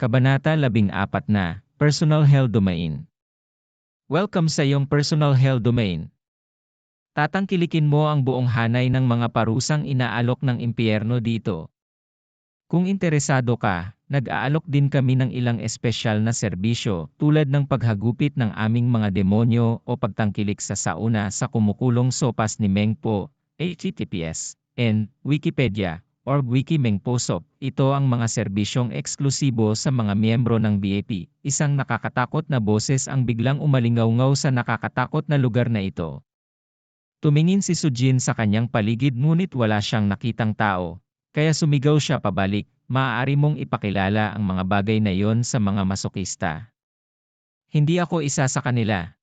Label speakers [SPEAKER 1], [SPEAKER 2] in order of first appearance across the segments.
[SPEAKER 1] Kabanata 14 na, Personal Hell Domain. Welcome sa iyong Personal Hell Domain. Tatangkilikin mo ang buong hanay ng mga parusang inaalok ng impyerno dito. Kung interesado ka, nag-aalok din kami ng ilang espesyal na serbisyo tulad ng paghagupit ng aming mga demonyo o pagtangkilik sa sauna sa kumukulong sopas ni Mengpo, HTTPS, and Wikipedia, or Wikimengposop. Ito ang mga serbisyong eksklusibo sa mga miyembro ng BAP. Isang nakakatakot na boses ang biglang umalingaw-ngaw sa nakakatakot na lugar na ito. Tumingin si Sujin sa kanyang paligid ngunit wala siyang nakitang tao. Kaya sumigaw siya pabalik, maaari mong ipakilala ang mga bagay na yon sa mga masokista. Hindi ako isa sa kanila.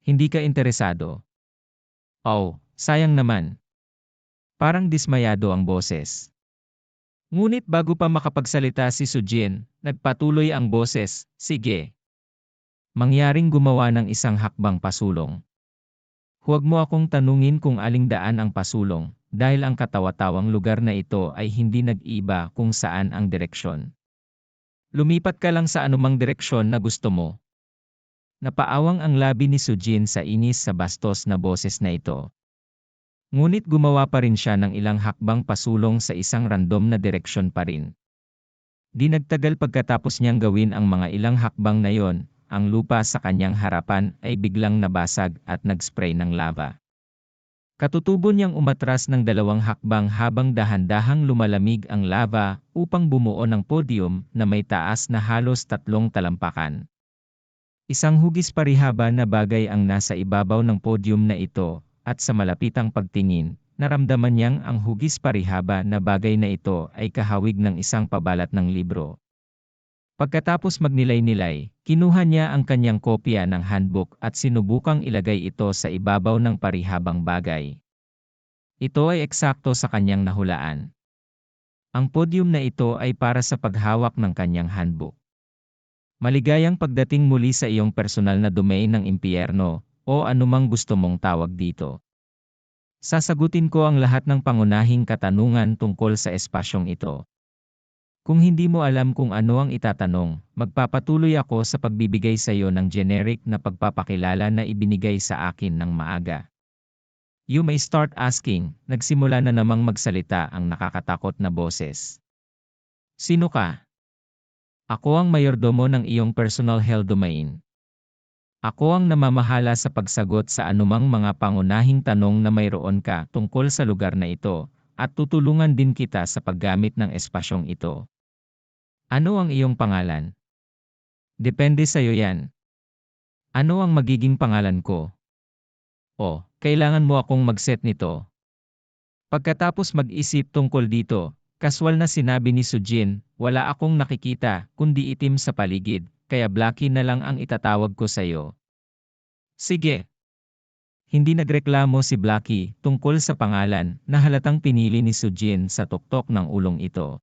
[SPEAKER 1] Hindi ka interesado. Oh, sayang naman. Parang dismayado ang boses. Ngunit bago pa makapagsalita si Sujin, nagpatuloy ang boses, sige. Mangyaring gumawa ng isang hakbang pasulong. Huwag mo akong tanungin kung aling daan ang pasulong, dahil ang katawa-tawang lugar na ito ay hindi nag-iba kung saan ang direksyon. Lumipat ka lang sa anumang direksyon na gusto mo. Napaawang ang labi ni Sujin sa inis sa bastos na boses na ito. Ngunit gumawa pa rin siya ng ilang hakbang pasulong sa isang random na direksyon pa rin. Di nagtagal pagkatapos niyang gawin ang mga ilang hakbang na yon, ang lupa sa kanyang harapan ay biglang nabasag at nag-spray ng lava. Katutubo niyang umatras ng dalawang hakbang habang dahan-dahang lumalamig ang lava upang bumuo ng podium na may taas na halos tatlong talampakan. Isang hugis parihaba na bagay ang nasa ibabaw ng podium na ito, at sa malapitang pagtingin, naramdaman niyang ang hugis parihaba na bagay na ito ay kahawig ng isang pabalat ng libro. Pagkatapos magnilay-nilay, kinuha niya ang kanyang kopya ng handbook at sinubukang ilagay ito sa ibabaw ng parihabang bagay. Ito ay eksakto sa kanyang nahulaan. Ang podium na ito ay para sa paghawak ng kanyang handbook. Maligayang pagdating muli sa iyong personal na domain ng impyerno, o anumang gusto mong tawag dito. Sasagutin ko ang lahat ng pangunahing katanungan tungkol sa espasyong ito. Kung hindi mo alam kung ano ang itatanong, magpapatuloy ako sa pagbibigay sa iyo ng generic na pagpapakilala na ibinigay sa akin ng maaga. You may start asking, nagsimula na namang magsalita ang nakakatakot na boses. Sino ka? Ako ang mayordomo ng iyong personal hell domain. Ako ang namamahala sa pagsagot sa anumang mga pangunahing tanong na mayroon ka tungkol sa lugar na ito, at tutulungan din kita sa paggamit ng espasyong ito. Ano ang iyong pangalan? Depende sa iyo yan. Ano ang magiging pangalan ko? O, kailangan mo akong mag-set nito. Pagkatapos mag-isip tungkol dito, kaswal na sinabi ni Sujin, wala akong nakikita kundi itim sa paligid, kaya Blacky na lang ang itatawag ko sa iyo. Sige, hindi nagreklamo si Blacky tungkol sa pangalan na halatang pinili ni Sujin sa tuktok ng ulong ito.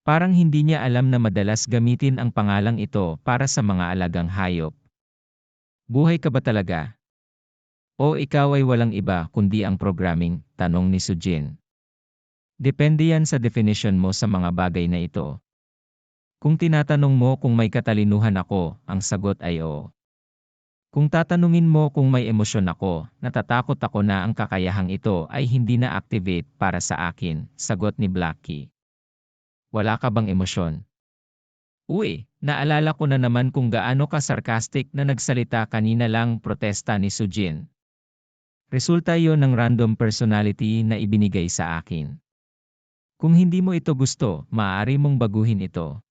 [SPEAKER 1] Parang hindi niya alam na madalas gamitin ang pangalang ito para sa mga alagang hayop. Buhay ka ba talaga? O ikaw ay walang iba kundi ang programming, tanong ni Sujin. Depende yan sa definition mo sa mga bagay na ito. Kung tinatanong mo kung may katalinuhan ako, ang sagot ay oo. Kung tatanungin mo kung may emosyon ako, natatakot ako na ang kakayahang ito ay hindi na-activate para sa akin, sagot ni Blackie. Wala ka bang emosyon? Uy, naalala ko na naman kung gaano ka sarcastic na nagsalita kanina lang protesta ni Sujin. Resulta yon ng random personality na ibinigay sa akin. Kung hindi mo ito gusto, maaari mong baguhin ito.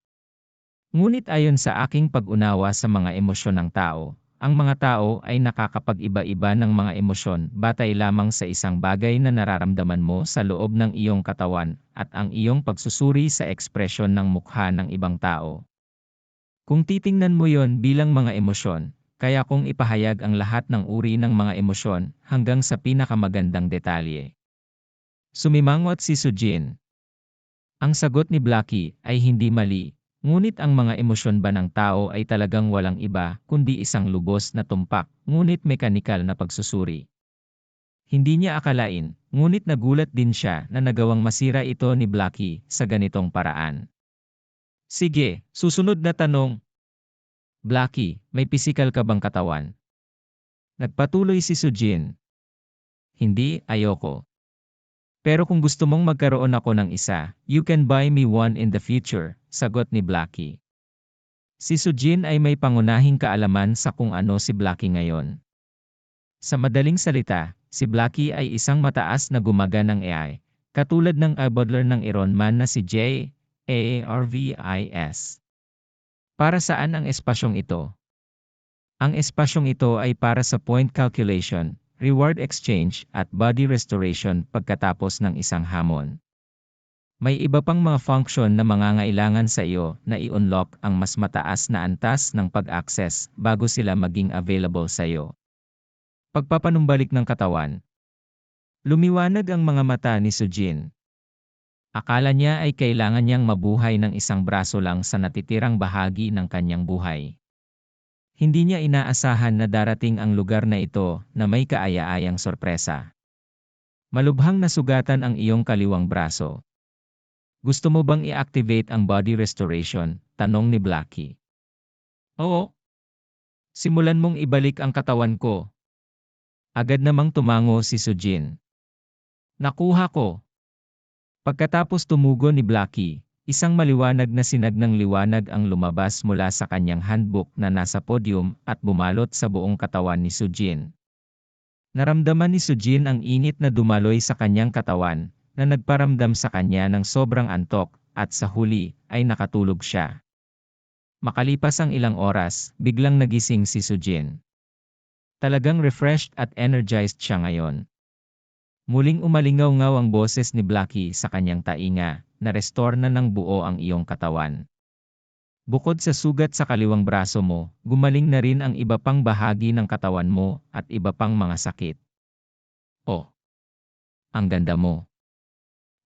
[SPEAKER 1] Ngunit ayon sa aking pag-unawa sa mga emosyon ng tao, ang mga tao ay nakakapag-iba-iba ng mga emosyon batay lamang sa isang bagay na nararamdaman mo sa loob ng iyong katawan at ang iyong pagsusuri sa ekspresyon ng mukha ng ibang tao. Kung titingnan mo yon bilang mga emosyon, kaya kung ipahayag ang lahat ng uri ng mga emosyon hanggang sa pinakamagandang detalye. Sumimangot si Sujin. Ang sagot ni Blackie ay hindi mali, Ngunit ang mga emosyon ba ng tao ay talagang walang iba kundi isang lubos na tumpak, ngunit mekanikal na pagsusuri. Hindi niya akalain, ngunit nagulat din siya na nagawang masira ito ni Blackie sa ganitong paraan. Sige, susunod na tanong. Blackie, may pisikal ka bang katawan? Nagpatuloy si Sujin. Hindi, ayoko. Pero kung gusto mong magkaroon ako ng isa, you can buy me one in the future, sagot ni Blackie. Si Sujin ay may pangunahing kaalaman sa kung ano si Blackie ngayon. Sa madaling salita, si Blackie ay isang mataas na gumaganang AI, katulad ng abodler ng Iron Man na si J. AARVIS. Para saan ang espasyong ito? Ang espasyong ito ay para sa point calculation, reward exchange, at body restoration pagkatapos ng isang hamon. May iba pang mga function na mangangailangan sa iyo na i-unlock ang mas mataas na antas ng pag-access bago sila maging available sa iyo. Pagpapanumbalik ng katawan. Lumiwanag ang mga mata ni Sujin. Akala niya ay kailangan niyang mabuhay ng isang braso lang sa natitirang bahagi ng kanyang buhay. Hindi niya inaasahan na darating ang lugar na ito na may kaaya-ayang sorpresa. Malubhang nasugatan ang iyong kaliwang braso. Gusto mo bang i-activate ang body restoration? Tanong ni Blackie. Oo. Simulan mong ibalik ang katawan ko. Agad namang tumango si Sujin. Nakuha ko. Pagkatapos tumugo ni Blackie, isang maliwanag na sinag ng liwanag ang lumabas mula sa kanyang handbook na nasa podium at bumalot sa buong katawan ni Sujin. Naramdaman ni Sujin ang init na dumaloy sa kanyang katawan, na nagparamdam sa kanya ng sobrang antok, at sa huli, ay nakatulog siya. Makalipas ang ilang oras, biglang nagising si Sujin. Talagang refreshed at energized siya ngayon. Muling umalingaw-ngaw ang boses ni Blackie sa kanyang tainga, na restore na ng buo ang iyong katawan. Bukod sa sugat sa kaliwang braso mo, gumaling na rin ang iba pang bahagi ng katawan mo at iba pang mga sakit. Oh! Ang ganda mo!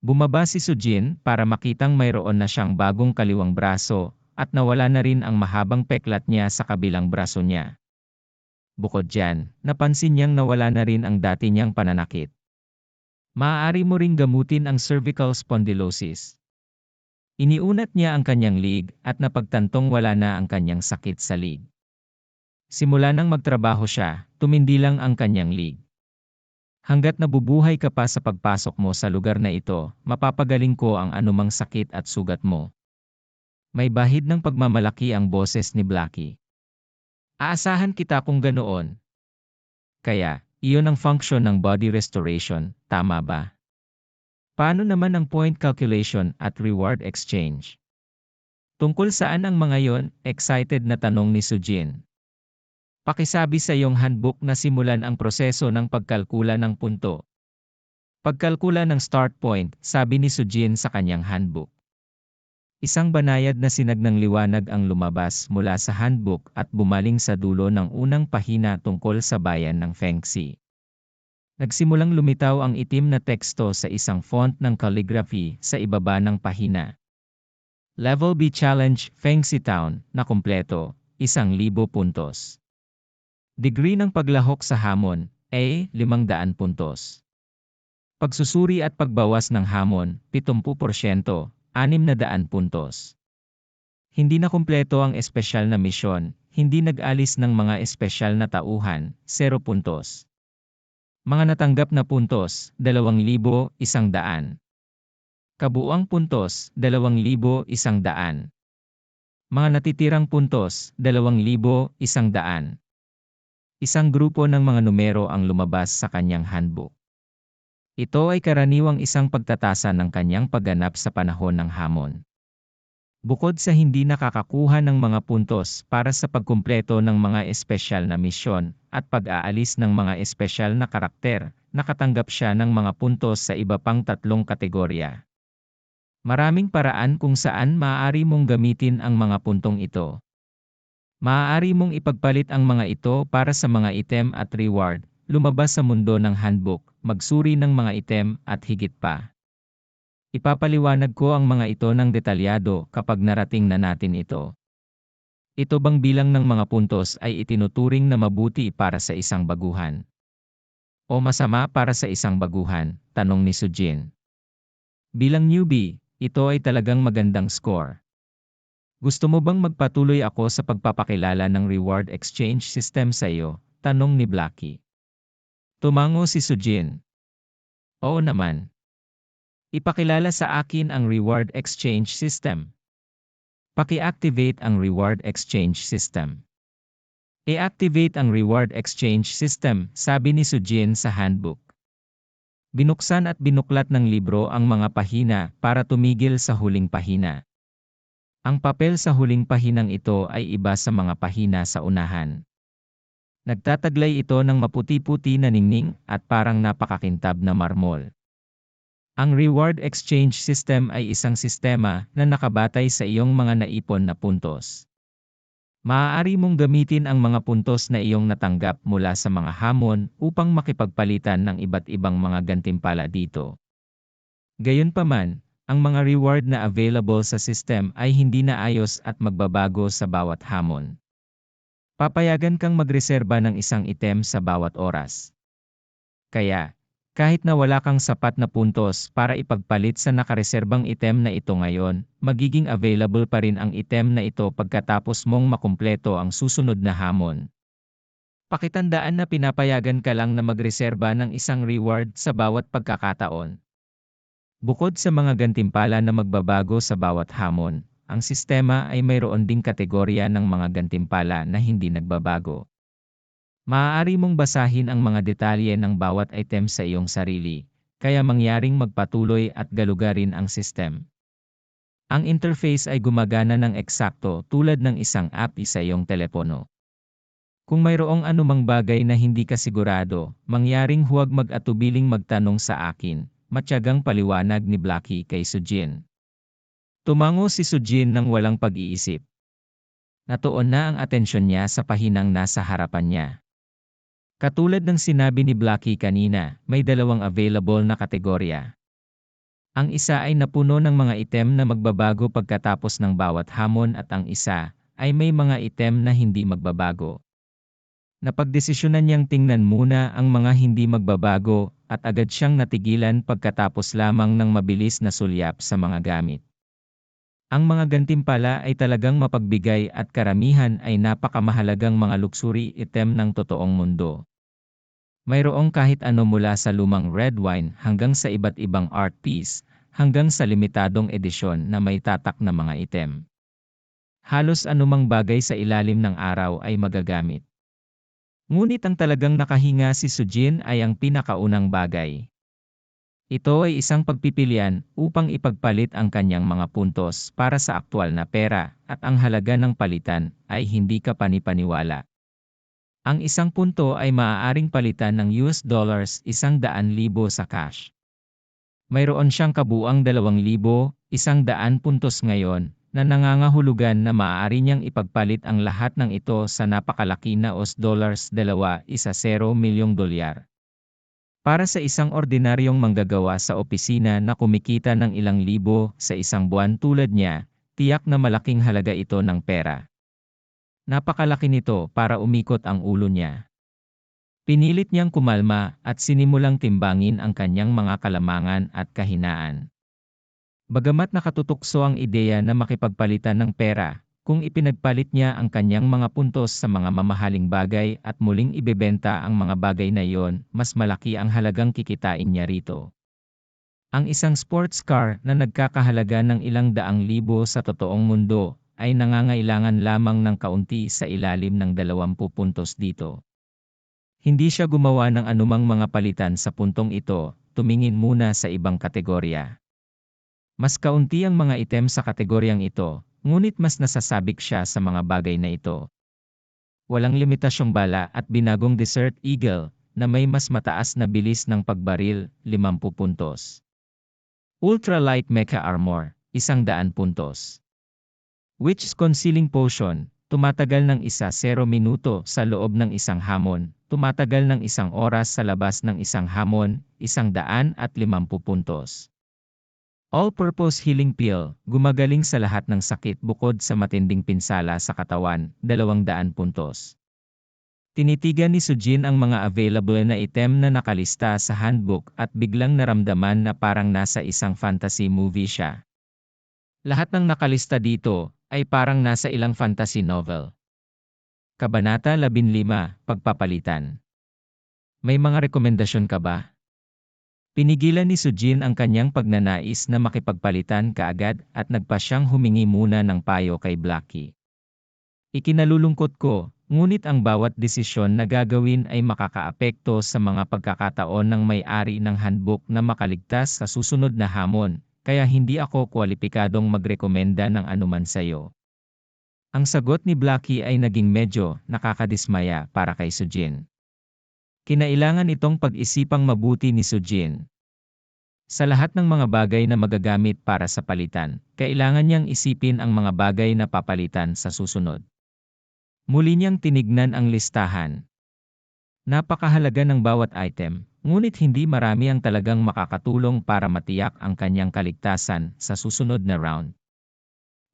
[SPEAKER 1] Bumaba si Sujin para makitang mayroon na siyang bagong kaliwang braso at nawala na rin ang mahabang peklat niya sa kabilang braso niya. Bukod dyan, napansin niyang nawala na rin ang dati niyang pananakit. Maaari mo ring gamutin ang cervical spondylosis. Iniunat niya ang kanyang lig at napagtantong wala na ang kanyang sakit sa lig. Simula nang magtrabaho siya, tumindi lang ang kanyang lig. Hanggat nabubuhay ka pa sa pagpasok mo sa lugar na ito, mapapagaling ko ang anumang sakit at sugat mo. May bahid ng pagmamalaki ang boses ni Blackie. Aasahan kita kung ganoon. Kaya, iyon ang function ng body restoration, tama ba? Paano naman ang point calculation at reward exchange? Tungkol saan ang mga yon, excited na tanong ni Sujin. Pakisabi sa iyong handbook na simulan ang proseso ng pagkalkula ng punto. Pagkalkula ng start point, sabi ni Sujin sa kanyang handbook. Isang banayad na sinag ng liwanag ang lumabas mula sa handbook at bumaling sa dulo ng unang pahina tungkol sa bayan ng Fengxi. Nagsimulang lumitaw ang itim na teksto sa isang font ng calligraphy sa ibaba ng pahina. Level B Challenge Fengxi Town na kumpleto, isang libo puntos. Degree ng paglahok sa hamon, A. 500 puntos. Pagsusuri at pagbawas ng hamon, 70%, 600 puntos. Hindi na kumpleto ang espesyal na misyon, hindi nag-alis ng mga espesyal na tauhan, 0 puntos. Mga natanggap na puntos, 2,100. Kabuang puntos, 2,100. Mga natitirang puntos, 2,100. Isang grupo ng mga numero ang lumabas sa kanyang handbook. Ito ay karaniwang isang pagtatasa ng kanyang pagganap sa panahon ng hamon. Bukod sa hindi nakakakuha ng mga puntos para sa pagkumpleto ng mga espesyal na misyon at pag-aalis ng mga espesyal na karakter, nakatanggap siya ng mga puntos sa iba pang tatlong kategorya. Maraming paraan kung saan maaari mong gamitin ang mga puntong ito. Maaari mong ipagpalit ang mga ito para sa mga item at reward, lumabas sa mundo ng handbook, magsuri ng mga item, at higit pa. Ipapaliwanag ko ang mga ito ng detalyado kapag narating na natin ito. Ito bang bilang ng mga puntos ay itinuturing na mabuti para sa isang baguhan? O masama para sa isang baguhan? Tanong ni Sujin. Bilang newbie, ito ay talagang magandang score. Gusto mo bang magpatuloy ako sa pagpapakilala ng reward exchange system sa iyo? Tanong ni Blackie. Tumango si Sujin. Oo naman. Ipakilala sa akin ang reward exchange system. Paki-activate ang reward exchange system. I-activate ang reward exchange system, sabi ni Sujin sa handbook. Binuksan at binuklat ng libro ang mga pahina para tumigil sa huling pahina. Ang papel sa huling pahinang ito ay iba sa mga pahina sa unahan. Nagtataglay ito ng maputi-puti na ningning at parang napakakintab na marmol. Ang reward exchange system ay isang sistema na nakabatay sa iyong mga naipon na puntos. Maaari mong gamitin ang mga puntos na iyong natanggap mula sa mga hamon upang makipagpalitan ng iba't ibang mga gantimpala dito. Gayunpaman, ang mga reward na available sa system ay hindi na ayos at magbabago sa bawat hamon. Papayagan kang magreserba ng isang item sa bawat oras. Kaya, kahit na wala kang sapat na puntos para ipagpalit sa nakareserbang item na ito ngayon, magiging available pa rin ang item na ito pagkatapos mong makumpleto ang susunod na hamon. Pakitandaan na pinapayagan ka lang na magreserba ng isang reward sa bawat pagkakataon. Bukod sa mga gantimpala na magbabago sa bawat hamon, ang sistema ay mayroon ding kategorya ng mga gantimpala na hindi nagbabago. Maaari mong basahin ang mga detalye ng bawat item sa iyong sarili, kaya mangyaring magpatuloy at galugarin ang system. Ang interface ay gumagana ng eksakto tulad ng isang app sa iyong telepono. Kung mayroong anumang bagay na hindi ka sigurado, mangyaring huwag mag-atubiling magtanong sa akin, matyagang paliwanag ni Blackie kay Sujin. Tumango si Sujin ng walang pag-iisip. Natuon na ang atensyon niya sa pahinang nasa harapan niya. Katulad ng sinabi ni Blackie kanina, may dalawang available na kategorya. Ang isa ay napuno ng mga item na magbabago pagkatapos ng bawat hamon at ang isa ay may mga item na hindi magbabago. Napagdesisyonan niyang tingnan muna ang mga hindi magbabago at agad siyang natigilan pagkatapos lamang ng mabilis na sulyap sa mga gamit. Ang mga gantimpala ay talagang mapagbigay at karamihan ay napakamahalagang mga luxury item ng totoong mundo. Mayroong kahit ano mula sa lumang red wine hanggang sa iba't ibang art piece, hanggang sa limitadong edisyon na may tatak na mga item. Halos anumang bagay sa ilalim ng araw ay magagamit. Ngunit ang talagang nakahinga si Sujin ay ang pinakaunang bagay. Ito ay isang pagpipilian upang ipagpalit ang kanyang mga puntos para sa aktwal na pera at ang halaga ng palitan ay hindi ka panipaniwala. Ang isang punto ay maaaring palitan ng US dollars isang daan libo sa cash. Mayroon siyang kabuang dalawang libo, isang daan puntos ngayon, na nangangahulugan na maaari niyang ipagpalit ang lahat ng ito sa napakalaki na US dollars dalawa isa zero milyong dolyar. Para sa isang ordinaryong manggagawa sa opisina na kumikita ng ilang libo sa isang buwan tulad niya, tiyak na malaking halaga ito ng pera. Napakalaki nito para umikot ang ulo niya. Pinilit niyang kumalma at sinimulang timbangin ang kanyang mga kalamangan at kahinaan. Bagamat nakatutukso ang ideya na makipagpalitan ng pera, kung ipinagpalit niya ang kanyang mga puntos sa mga mamahaling bagay at muling ibebenta ang mga bagay na iyon, mas malaki ang halagang kikitain niya rito. Ang isang sports car na nagkakahalaga ng ilang daang libo sa totoong mundo ay nangangailangan lamang ng kaunti sa ilalim ng 20 puntos dito. Hindi siya gumawa ng anumang mga palitan sa puntong ito, tumingin muna sa ibang kategorya. Mas kaunti ang mga item sa kategoryang ito, ngunit mas nasasabik siya sa mga bagay na ito. Walang limitasyong bala at binagong Desert Eagle na may mas mataas na bilis ng pagbaril, 50 puntos. Ultralight Mecha Armor, 100 puntos. Witch's Concealing Potion, tumatagal ng isa 0 minuto sa loob ng isang hamon, tumatagal ng isang oras sa labas ng isang hamon, isang daan at limampu puntos. All-Purpose Healing Pill, gumagaling sa lahat ng sakit bukod sa matinding pinsala sa katawan, 200 puntos. Tinitigan ni Sujin ang mga available na item na nakalista sa handbook at biglang naramdaman na parang nasa isang fantasy movie siya. Lahat ng nakalista dito ay parang nasa ilang fantasy novel. Kabanata 15, Pagpapalitan. May mga rekomendasyon ka ba? Pinigilan ni Sujin ang kanyang pagnanais na makipagpalitan kaagad at nagpa siyang humingi muna ng payo kay Blackie. Ikinalulungkot ko, ngunit ang bawat desisyon na gagawin ay makakaapekto sa mga pagkakataon ng may-ari ng handbook na makaligtas sa susunod na hamon, kaya hindi ako kwalipikadong magrekomenda ng anuman sayo. Ang sagot ni Blackie ay naging medyo nakakadismaya para kay Sujin. Kinailangan itong pag-isipang mabuti ni Sujin. Sa lahat ng mga bagay na magagamit para sa palitan, kailangan niyang isipin ang mga bagay na papalitan sa susunod. Muli niyang tinignan ang listahan. Napakahalaga ng bawat item, ngunit hindi marami ang talagang makakatulong para matiyak ang kanyang kaligtasan sa susunod na round.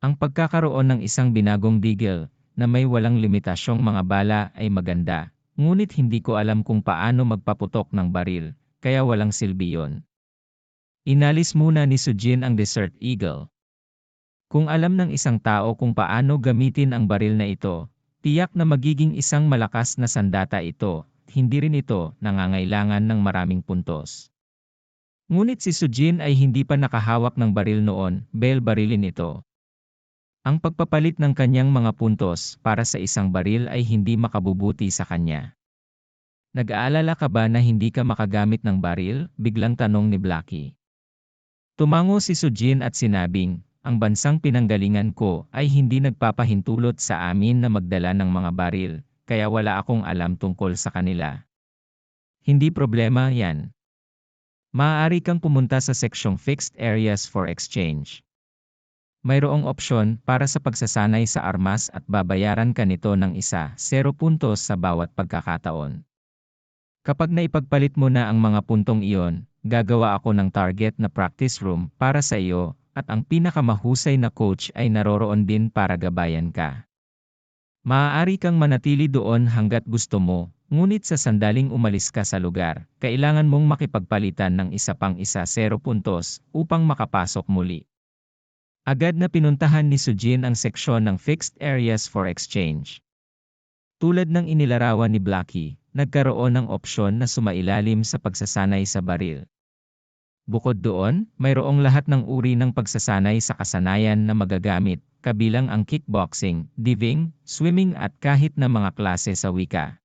[SPEAKER 1] Ang pagkakaroon ng isang binagong digil na may walang limitasyong mga bala ay maganda, ngunit hindi ko alam kung paano magpaputok ng baril, kaya walang silbi yon. Inalis muna ni Sujin ang Desert Eagle. Kung alam ng isang tao kung paano gamitin ang baril na ito, tiyak na magiging isang malakas na sandata ito, hindi rin ito nangangailangan ng maraming puntos. Ngunit si Sujin ay hindi pa nakahawak ng baril noon, bel barilin ito. Ang pagpapalit ng kanyang mga puntos para sa isang baril ay hindi makabubuti sa kanya. Nag-aalala ka ba na hindi ka makagamit ng baril? Biglang tanong ni Blackie. Tumango si Sujin at sinabing, ang bansang pinanggalingan ko ay hindi nagpapahintulot sa amin na magdala ng mga baril, kaya wala akong alam tungkol sa kanila. Hindi problema yan. Maaari kang pumunta sa seksyong Fixed Areas for Exchange mayroong opsyon para sa pagsasanay sa armas at babayaran ka nito ng isa, 0 puntos sa bawat pagkakataon. Kapag naipagpalit mo na ang mga puntong iyon, gagawa ako ng target na practice room para sa iyo, at ang pinakamahusay na coach ay naroroon din para gabayan ka. Maaari kang manatili doon hanggat gusto mo, ngunit sa sandaling umalis ka sa lugar, kailangan mong makipagpalitan ng isa pang isa 0 puntos upang makapasok muli. Agad na pinuntahan ni Sujin ang seksyon ng Fixed Areas for Exchange. Tulad ng inilarawan ni Blackie, nagkaroon ng opsyon na sumailalim sa pagsasanay sa baril. Bukod doon, mayroong lahat ng uri ng pagsasanay sa kasanayan na magagamit, kabilang ang kickboxing, diving, swimming at kahit na mga klase sa wika.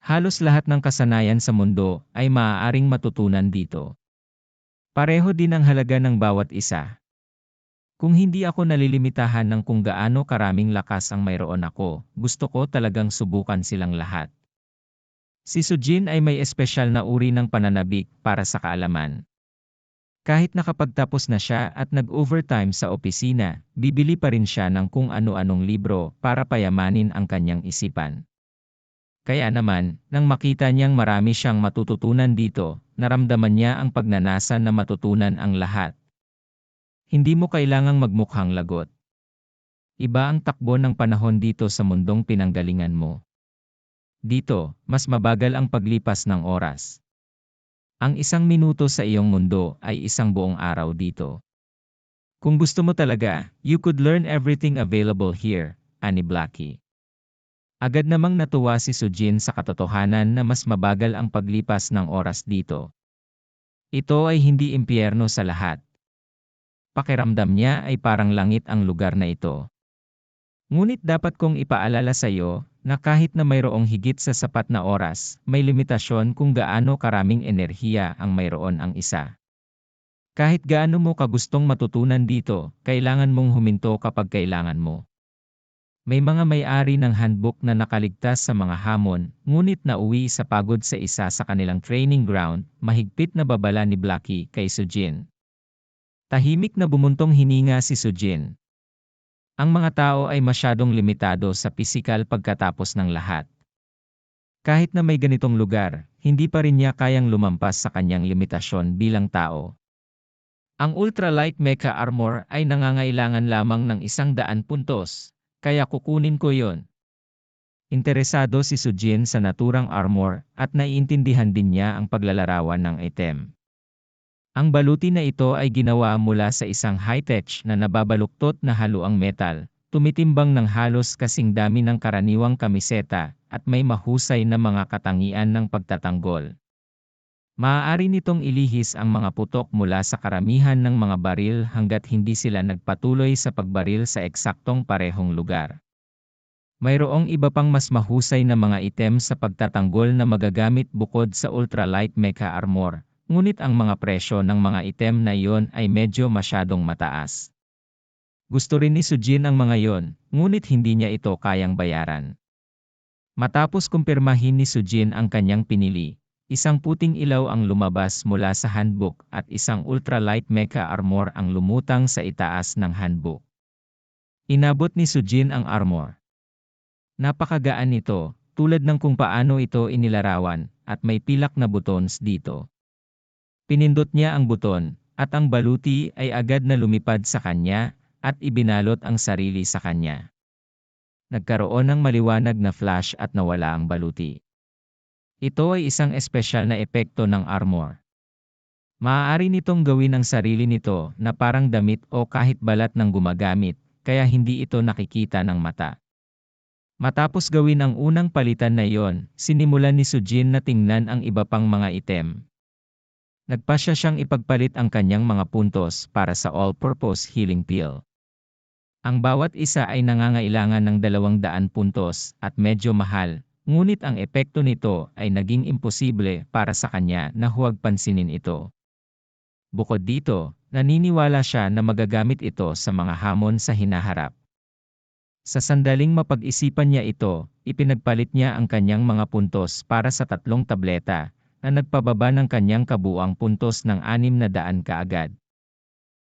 [SPEAKER 1] Halos lahat ng kasanayan sa mundo ay maaaring matutunan dito. Pareho din ang halaga ng bawat isa, kung hindi ako nalilimitahan ng kung gaano karaming lakas ang mayroon ako, gusto ko talagang subukan silang lahat. Si Sujin ay may espesyal na uri ng pananabik para sa kaalaman. Kahit nakapagtapos na siya at nag-overtime sa opisina, bibili pa rin siya ng kung ano-anong libro para payamanin ang kanyang isipan. Kaya naman, nang makita niyang marami siyang matututunan dito, naramdaman niya ang pagnanasa na matutunan ang lahat. Hindi mo kailangang magmukhang lagot. Iba ang takbo ng panahon dito sa mundong pinanggalingan mo. Dito, mas mabagal ang paglipas ng oras. Ang isang minuto sa iyong mundo ay isang buong araw dito. Kung gusto mo talaga, you could learn everything available here, ani Blackie. Agad namang natuwa si Sujin sa katotohanan na mas mabagal ang paglipas ng oras dito. Ito ay hindi impyerno sa lahat, Pakiramdam niya ay parang langit ang lugar na ito. Ngunit dapat kong ipaalala sa iyo na kahit na mayroong higit sa sapat na oras, may limitasyon kung gaano karaming enerhiya ang mayroon ang isa. Kahit gaano mo kagustong matutunan dito, kailangan mong huminto kapag kailangan mo. May mga may-ari ng handbook na nakaligtas sa mga hamon, ngunit nauwi sa pagod sa isa sa kanilang training ground, mahigpit na babala ni Blackie kay Sujin. Tahimik na bumuntong hininga si Sujin. Ang mga tao ay masyadong limitado sa pisikal pagkatapos ng lahat. Kahit na may ganitong lugar, hindi pa rin niya kayang lumampas sa kanyang limitasyon bilang tao. Ang ultralight mecha armor ay nangangailangan lamang ng isang daan puntos, kaya kukunin ko yon. Interesado si Sujin sa naturang armor at naiintindihan din niya ang paglalarawan ng item. Ang baluti na ito ay ginawa mula sa isang high-tech na nababaluktot na haluang metal, tumitimbang ng halos kasing dami ng karaniwang kamiseta, at may mahusay na mga katangian ng pagtatanggol. Maaari nitong ilihis ang mga putok mula sa karamihan ng mga baril hanggat hindi sila nagpatuloy sa pagbaril sa eksaktong parehong lugar. Mayroong iba pang mas mahusay na mga item sa pagtatanggol na magagamit bukod sa ultralight mecha armor, ngunit ang mga presyo ng mga item na iyon ay medyo masyadong mataas. Gusto rin ni Sujin ang mga yon, ngunit hindi niya ito kayang bayaran. Matapos kumpirmahin ni Sujin ang kanyang pinili, Isang puting ilaw ang lumabas mula sa handbook at isang ultralight mecha armor ang lumutang sa itaas ng handbook. Inabot ni Sujin ang armor. Napakagaan nito, tulad ng kung paano ito inilarawan, at may pilak na buttons dito. Pinindot niya ang buton, at ang baluti ay agad na lumipad sa kanya, at ibinalot ang sarili sa kanya. Nagkaroon ng maliwanag na flash at nawala ang baluti. Ito ay isang espesyal na epekto ng armor. Maaari nitong gawin ang sarili nito na parang damit o kahit balat ng gumagamit, kaya hindi ito nakikita ng mata. Matapos gawin ang unang palitan na iyon, sinimulan ni Sujin na tingnan ang iba pang mga item. Nagpasya siyang ipagpalit ang kanyang mga puntos para sa all-purpose healing pill. Ang bawat isa ay nangangailangan ng 200 puntos at medyo mahal, Ngunit ang epekto nito ay naging imposible para sa kanya na huwag pansinin ito. Bukod dito, naniniwala siya na magagamit ito sa mga hamon sa hinaharap. Sa sandaling mapag-isipan niya ito, ipinagpalit niya ang kanyang mga puntos para sa tatlong tableta, na nagpababa ng kanyang kabuang puntos ng anim na daan kaagad.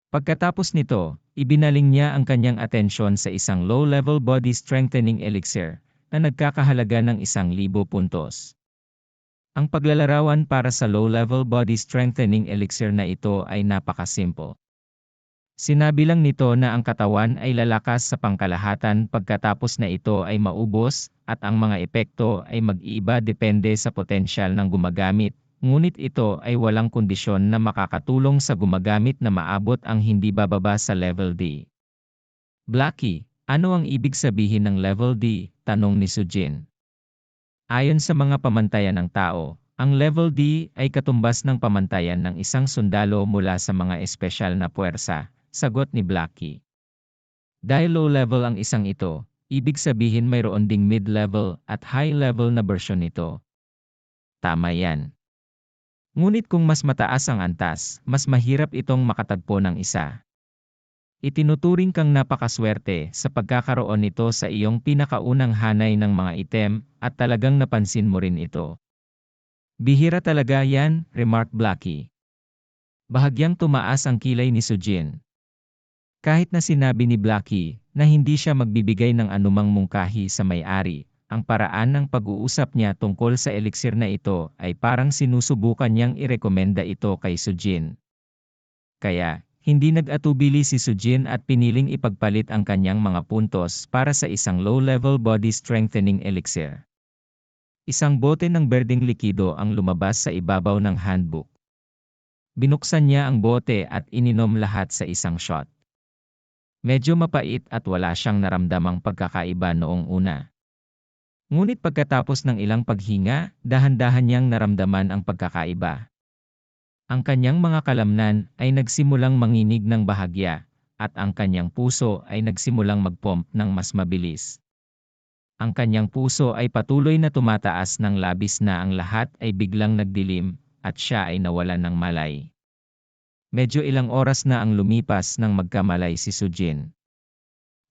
[SPEAKER 1] Pagkatapos nito, ibinaling niya ang kanyang atensyon sa isang low-level body strengthening elixir, na nagkakahalaga ng isang libo puntos. Ang paglalarawan para sa low-level body strengthening elixir na ito ay napakasimple. Sinabi lang nito na ang katawan ay lalakas sa pangkalahatan pagkatapos na ito ay maubos at ang mga epekto ay mag-iiba depende sa potensyal ng gumagamit, ngunit ito ay walang kondisyon na makakatulong sa gumagamit na maabot ang hindi bababa sa level D. Blackie, ano ang ibig sabihin ng level D? Tanong ni Sujin. Ayon sa mga pamantayan ng tao, ang level D ay katumbas ng pamantayan ng isang sundalo mula sa mga espesyal na puwersa, sagot ni Blackie. Dahil low level ang isang ito, ibig sabihin mayroon ding mid-level at high-level na bersyon nito. Tama yan. Ngunit kung mas mataas ang antas, mas mahirap itong makatagpo ng isa. Itinuturing kang napakaswerte sa pagkakaroon nito sa iyong pinakaunang hanay ng mga item at talagang napansin mo rin ito. Bihira talaga yan, remark Blackie. Bahagyang tumaas ang kilay ni Sujin. Kahit na sinabi ni Blackie na hindi siya magbibigay ng anumang mungkahi sa may-ari, ang paraan ng pag-uusap niya tungkol sa elixir na ito ay parang sinusubukan niyang irekomenda ito kay Sujin. Kaya, hindi nag-atubili si Sujin at piniling ipagpalit ang kanyang mga puntos para sa isang low-level body strengthening elixir. Isang bote ng berdeng likido ang lumabas sa ibabaw ng handbook. Binuksan niya ang bote at ininom lahat sa isang shot. Medyo mapait at wala siyang naramdamang pagkakaiba noong una. Ngunit pagkatapos ng ilang paghinga, dahan-dahan niyang naramdaman ang pagkakaiba. Ang kanyang mga kalamnan ay nagsimulang manginig ng bahagya, at ang kanyang puso ay nagsimulang magpomp ng mas mabilis. Ang kanyang puso ay patuloy na tumataas ng labis na ang lahat ay biglang nagdilim, at siya ay nawalan ng malay. Medyo ilang oras na ang lumipas nang magkamalay si Sujin.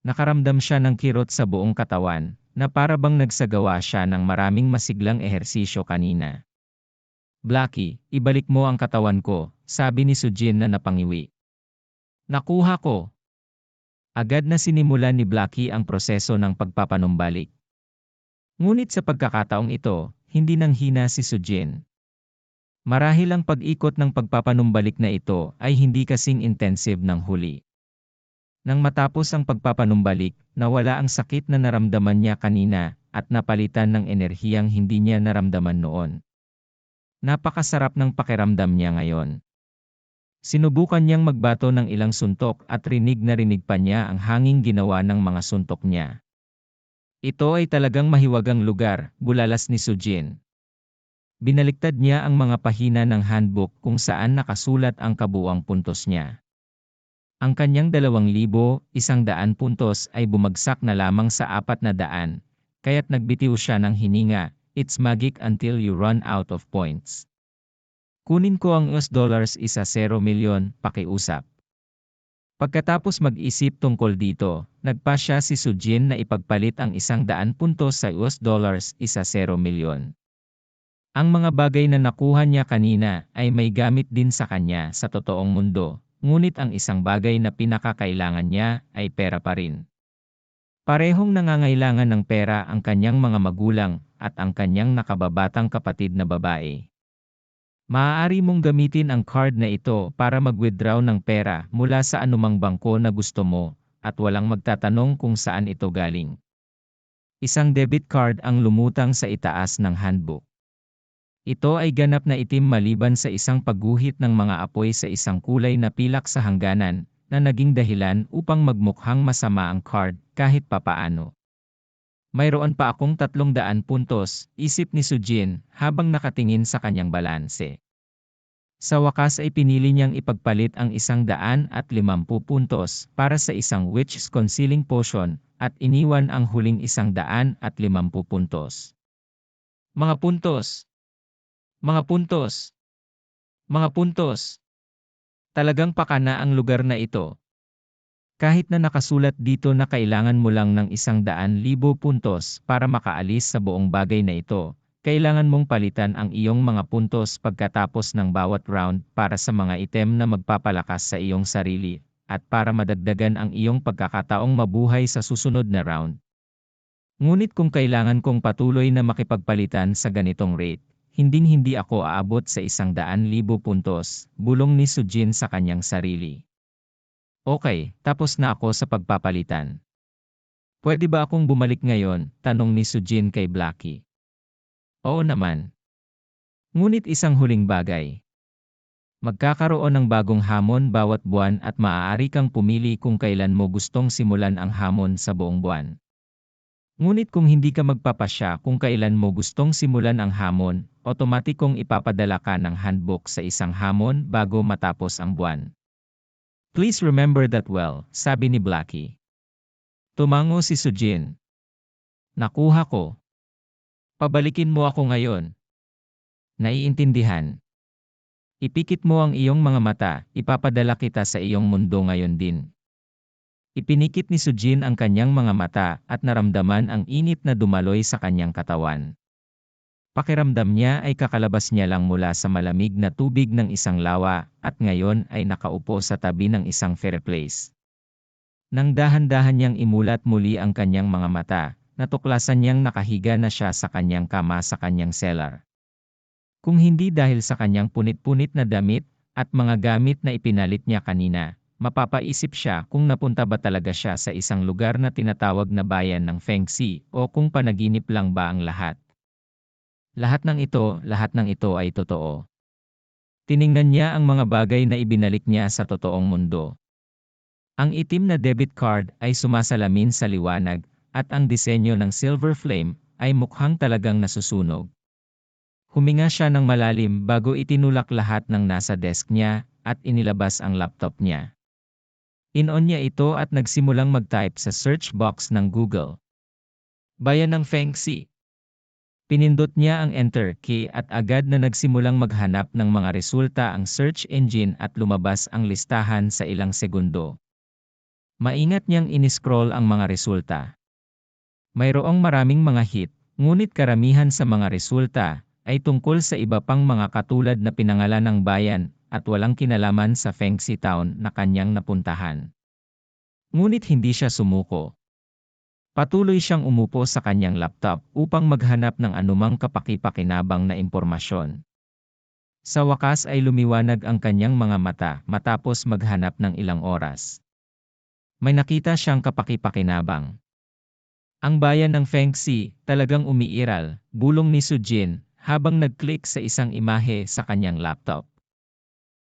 [SPEAKER 1] Nakaramdam siya ng kirot sa buong katawan, na para bang nagsagawa siya ng maraming masiglang ehersisyo kanina. Blackie, ibalik mo ang katawan ko, sabi ni Sujin na napangiwi. Nakuha ko. Agad na sinimulan ni Blackie ang proseso ng pagpapanumbalik. Ngunit sa pagkakataong ito, hindi nang hina si Sujin. Marahil ang pag-ikot ng pagpapanumbalik na ito ay hindi kasing intensive ng huli. Nang matapos ang pagpapanumbalik, nawala ang sakit na naramdaman niya kanina at napalitan ng enerhiyang hindi niya naramdaman noon. Napakasarap ng pakiramdam niya ngayon. Sinubukan niyang magbato ng ilang suntok at rinig na rinig pa niya ang hanging ginawa ng mga suntok niya. Ito ay talagang mahiwagang lugar, bulalas ni Sujin. Binaliktad niya ang mga pahina ng handbook kung saan nakasulat ang kabuang puntos niya. Ang kanyang dalawang libo, isang daan puntos ay bumagsak na lamang sa apat na daan, kaya't nagbitiw siya ng hininga, it's magic until you run out of points. Kunin ko ang US dollars isa 0 milyon, pakiusap. Pagkatapos mag-isip tungkol dito, nagpa siya si Sujin na ipagpalit ang isang daan puntos sa US dollars isa 0 milyon. Ang mga bagay na nakuha niya kanina ay may gamit din sa kanya sa totoong mundo, ngunit ang isang bagay na pinakakailangan niya ay pera pa rin. Parehong nangangailangan ng pera ang kanyang mga magulang at ang kanyang nakababatang kapatid na babae. Maaari mong gamitin ang card na ito para mag-withdraw ng pera mula sa anumang bangko na gusto mo, at walang magtatanong kung saan ito galing. Isang debit card ang lumutang sa itaas ng handbook. Ito ay ganap na itim maliban sa isang pagguhit ng mga apoy sa isang kulay na pilak sa hangganan, na naging dahilan upang magmukhang masama ang card kahit papaano. Mayroon pa akong tatlong daan puntos, isip ni Sujin, habang nakatingin sa kanyang balanse. Sa wakas ay pinili niyang ipagpalit ang isang daan at limampu puntos para sa isang witch's concealing potion at iniwan ang huling isang daan at limampu puntos. Mga puntos! Mga puntos! Mga puntos! Talagang pakana ang lugar na ito, kahit na nakasulat dito na kailangan mo lang ng isang daan libo puntos para makaalis sa buong bagay na ito, kailangan mong palitan ang iyong mga puntos pagkatapos ng bawat round para sa mga item na magpapalakas sa iyong sarili, at para madagdagan ang iyong pagkakataong mabuhay sa susunod na round. Ngunit kung kailangan kong patuloy na makipagpalitan sa ganitong rate, hinding-hindi ako aabot sa isang daan libo puntos, bulong ni Sujin sa kanyang sarili. Okay, tapos na ako sa pagpapalitan. Pwede ba akong bumalik ngayon? Tanong ni Sujin kay Blackie. Oo naman. Ngunit isang huling bagay. Magkakaroon ng bagong hamon bawat buwan at maaari kang pumili kung kailan mo gustong simulan ang hamon sa buong buwan. Ngunit kung hindi ka magpapasya kung kailan mo gustong simulan ang hamon, otomatikong ipapadala ka ng handbook sa isang hamon bago matapos ang buwan. Please remember that well, sabi ni Blackie. Tumango si Sujin. Nakuha ko. Pabalikin mo ako ngayon. Naiintindihan. Ipikit mo ang iyong mga mata, ipapadala kita sa iyong mundo ngayon din. Ipinikit ni Sujin ang kanyang mga mata at naramdaman ang init na dumaloy sa kanyang katawan. Pakiramdam niya ay kakalabas niya lang mula sa malamig na tubig ng isang lawa at ngayon ay nakaupo sa tabi ng isang fireplace. Nang dahan-dahan niyang imulat muli ang kanyang mga mata, natuklasan niyang nakahiga na siya sa kanyang kama sa kanyang cellar. Kung hindi dahil sa kanyang punit-punit na damit at mga gamit na ipinalit niya kanina, mapapaisip siya kung napunta ba talaga siya sa isang lugar na tinatawag na bayan ng Fengxi o kung panaginip lang ba ang lahat. Lahat ng ito, lahat ng ito ay totoo. Tiningnan niya ang mga bagay na ibinalik niya sa totoong mundo. Ang itim na debit card ay sumasalamin sa liwanag, at ang disenyo ng silver flame ay mukhang talagang nasusunog. Huminga siya ng malalim bago itinulak lahat ng nasa desk niya at inilabas ang laptop niya. In-on niya ito at nagsimulang mag-type sa search box ng Google. Bayan ng Fengxi. Pinindot niya ang Enter key at agad na nagsimulang maghanap ng mga resulta ang search engine at lumabas ang listahan sa ilang segundo. Maingat niyang iniscroll ang mga resulta. Mayroong maraming mga hit, ngunit karamihan sa mga resulta ay tungkol sa iba pang mga katulad na pinangalan ng bayan at walang kinalaman sa Fengxi Town na kanyang napuntahan. Ngunit hindi siya sumuko. Patuloy siyang umupo sa kanyang laptop upang maghanap ng anumang kapakipakinabang na impormasyon. Sa wakas ay lumiwanag ang kanyang mga mata matapos maghanap ng ilang oras. May nakita siyang kapakipakinabang. Ang bayan ng Fengxi talagang umiiral, bulong ni Sujin habang nag-click sa isang imahe sa kanyang laptop.